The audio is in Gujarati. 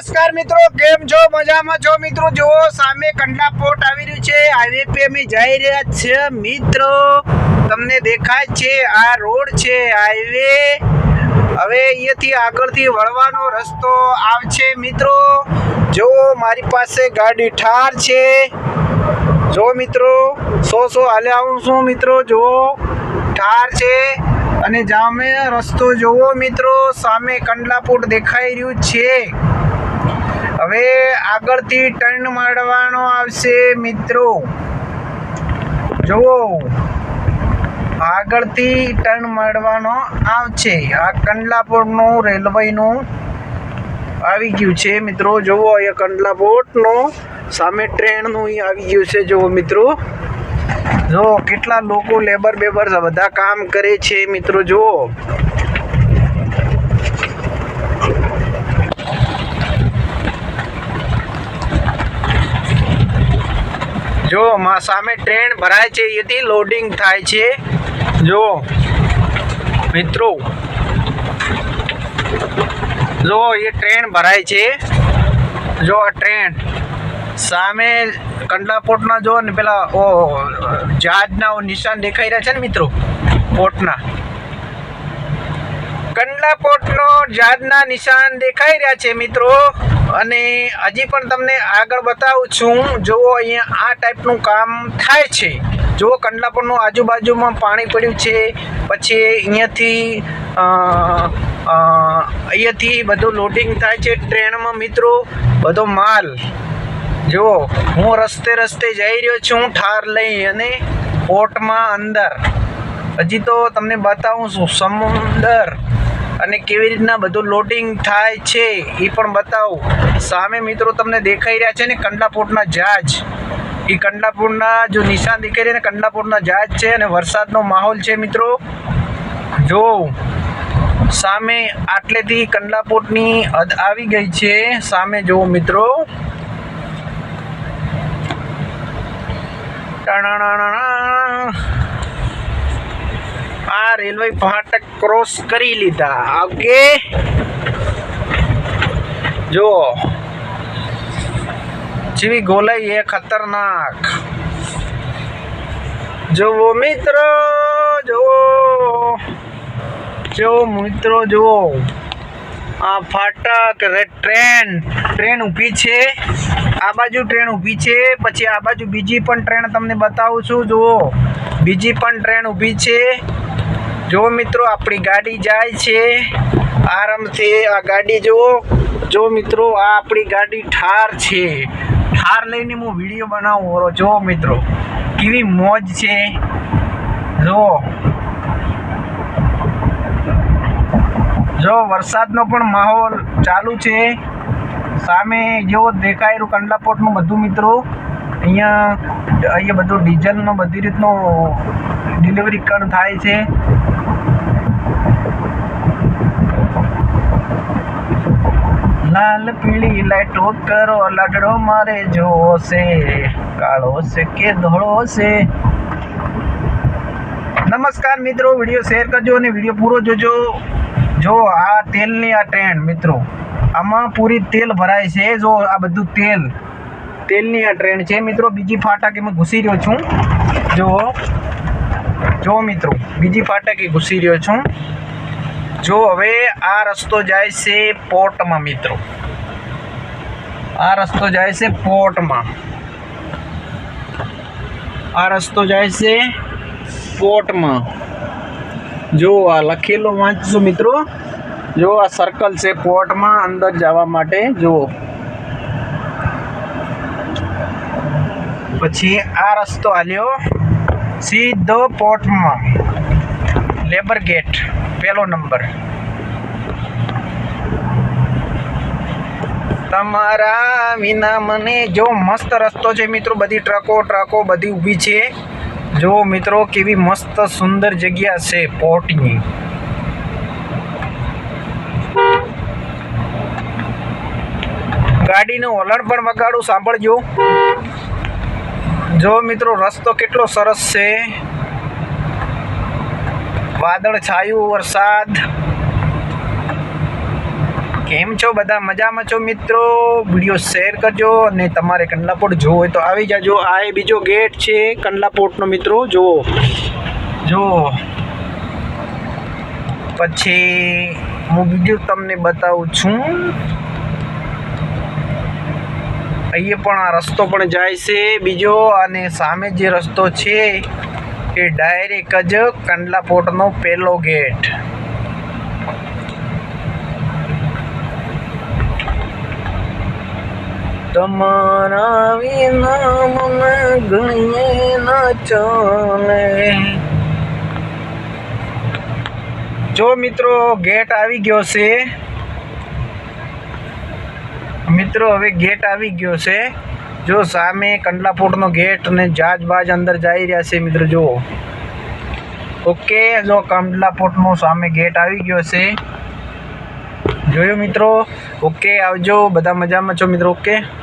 નમસ્કાર મિત્રો, કેમ છો? મજામાં છો મિત્રો? જુઓ, સામે કંડલા પોર્ટ આવી રહ્યું છે. હાઈવે પે અમે જઈ રહ્યા છે મિત્રો. તમને દેખાય છે, આ રોડ છે હાઈવે. હવે અહીંયાથી આગળથી વળવાનો રસ્તો આવશે મિત્રો. જો મારી પાસે ગાડી ઠાર છે. જો મિત્રો, સો સો હાલે આવું છું મિત્રો. જુઓ, ઠાર છે. અને જામે રસ્તો જોવો મિત્રો, સામે કંડલાપુટ દેખાઈ રહ્યું છે. હવે આગળથી ટર્ન મારવાનો આવશે મિત્રો. જુઓ. આગળથી ટર્ન મારવાનો આવશે. આ કંડલાપોર્ટનું રેલવેનું આવી ગયું છે મિત્રો. જુઓ અહીંયા કંડલાપોર્ટનું સામે ટ્રેનનું અહીં આવી ગયું છે. જુઓ મિત્રો. જુઓ કેટલા લોકો લેબર બેબર બધા કામ કરે છે મિત્રો. જુઓ. જો સામે ટ્રેન ભરાય છે, એથી લોડિંગ થાય છે. જો, મિત્રો. જો, એ ટ્રેન ભરાય છે. જો, આ ટ્રેન સામે કંડલા પોર્ટના જો ને પેલા ઓ, જહાજના નિશાન દેખાઈ રહ્યા છે ને, મિત્રો? પોર્ટના કંડલા પોર્ટનો જહાજના નિશાન દેખાઈ રહ્યા છે મિત્રો. અને હજી પણ તમને આગળ બતાવું છું, જુઓ અહીંયા આ ટાઈપનું કામ થાય છે. જુઓ કંડલાપુરનું આજુબાજુમાં પાણી પડ્યું છે, પછી અહીંયાથી અહીંયાથી બધું લોડિંગ થાય છે ટ્રેનમાં મિત્રો, બધો માલ. જુઓ, હું રસ્તે રસ્તે જઈ રહ્યો છું, ઠાર લઈ અને પોર્ટમાં અંદર. હજી તો તમને બતાવું છું, સમુદર અને કેવી રીતના બધું લોડિંગ થાય છે એ પણ બતાવું. સામે મિત્રો તમને દેખાઈ રહ્યા છે ને કંડલાપોર્ટના જહાજ. એ કંડલાપુરના જો નિશાન દેખાઈ રહ્યા ને કંડલાપુરના જહાજ છે અને વરસાદનો માહોલ છે મિત્રો. જો સામે આટલેથી કંડલાપોર્ટની હદ આવી ગઈ છે, સામે જુઓ મિત્રો. ટણાણાણા. આ રેલવે ફાટક ક્રોસ કરી લીધા. ઓકે? જો જેવી ગોલાઈ એ ખતરનાક. જુઓ મિત્રો, જુઓ. જો મિત્રો, જુઓ. આ ફાટક ટ્રેન. ટ્રેન ઊભી છે. આ બાજુ ટ્રેન ઊભી છે. પછી આ બાજુ બીજી પણ ટ્રેન તમને બતાવું છું. જુઓ. બીજી પણ ટ્રેન ઊભી છે. જો મિત્રો, આપણી ગાડી જાય છે. આરામથી આ ગાડી જુઓ. જો મિત્રો, આ આપણી ગાડી ઠાર છે. ઠાર લઈને હું વીડિયો બનાવું ઓરો. જો મિત્રો, કેવી મોજ છે. જો. જો, વરસાદનો પણ માહોલ ચાલુ છે. સામે જેવો દેખાય રહ્યું કંડલાપોર્ટનું બધું મિત્રો. અહીંયા અહીંયા બધું ડીઝલનો બધી રીતનો ડિલિવરી કણ થાય છે. લાલ પીળી લાઈટો કરો, લાડડો મારે જોશે કાળો છે કે ધોળો છે? નમસ્કાર મિત્રો, વીડિયો શેર કરજો અને વીડિયો પૂરો જોજો. જો આ તેલની આ ટ્રેન્ડ મિત્રો, આમાં પૂરી તેલ ભરાય છે. જો આ બધું તેલ, તેલની આ ટ્રેન્ડ છે મિત્રો, બીજી ફાટક એમાં ઘૂસી રહ્યો છું. જો જો મિત્રો, બીજી ફાટકે ઘૂસી રહ્યો છું. જો હવે આ રસ્તો જાય છે પોર્ટમાં મિત્રો. આ રસ્તો જાય છે પોર્ટમાં આ રસ્તો જાય છે પોર્ટમાં જો આ લખેલો વાંચજો મિત્રો. જો આ સર્કલ છે પોર્ટમાં અંદર જવા માટે, જુઓ. પછી આ રસ્તો આલ્યો સીધો પોર્ટમાં લેબર ગેટ. પહેલો નંબર. તમારા વિના મને જો મસ્ત રસ્તો છે મિત્રો, બધી ટ્રકો ટ્રકો બધી ઊભી છે. જો મિત્રો, કેવી મસ્ત સુંદર જગ્યા છે પોર્ટની. ગાડીનું વલણ પણ વગાડું, સાંભળજો. જો મિત્રો, રસ્તો કેટલો સરસ છે. વાદળ છાયું, વરસાદ. કેમ છો બધા? મજામાં છો મિત્રો? વીડિયો શેર કરજો અને તમારે કંડલાપોટ જોવો હોય તો આવી જાજો. આ એ બીજો ગેટ છે કંડલાપોટનો મિત્રો, જુઓ. જુઓ. પછી હું બીજું તમને બતાવું છું. અહીંયા પણ આ રસ્તો પણ જાય છે બીજો અને સામે જે રસ્તો છે એ ડાયરેક જ કંડલાપોટનો પહેલો ગેટ. તમારા વિના મને ગણીએ ના ચાલે. જો મિત્રો ગેટ આવી ગયો છે, મિત્રો હવે ગેટ આવી ગયો છે. જો સામે કંડલાપોટનો ગેટ ને જાજ બાજ અંદર જઈ રહ્યા છે મિત્રો, જુઓ. ઓકે, જો કંડલાપોટનો સામે ગેટ આવી ગયો છે. જોયું મિત્રો? ઓકે, આવજો. બધા મજામાં છો મિત્રો? ઓકે?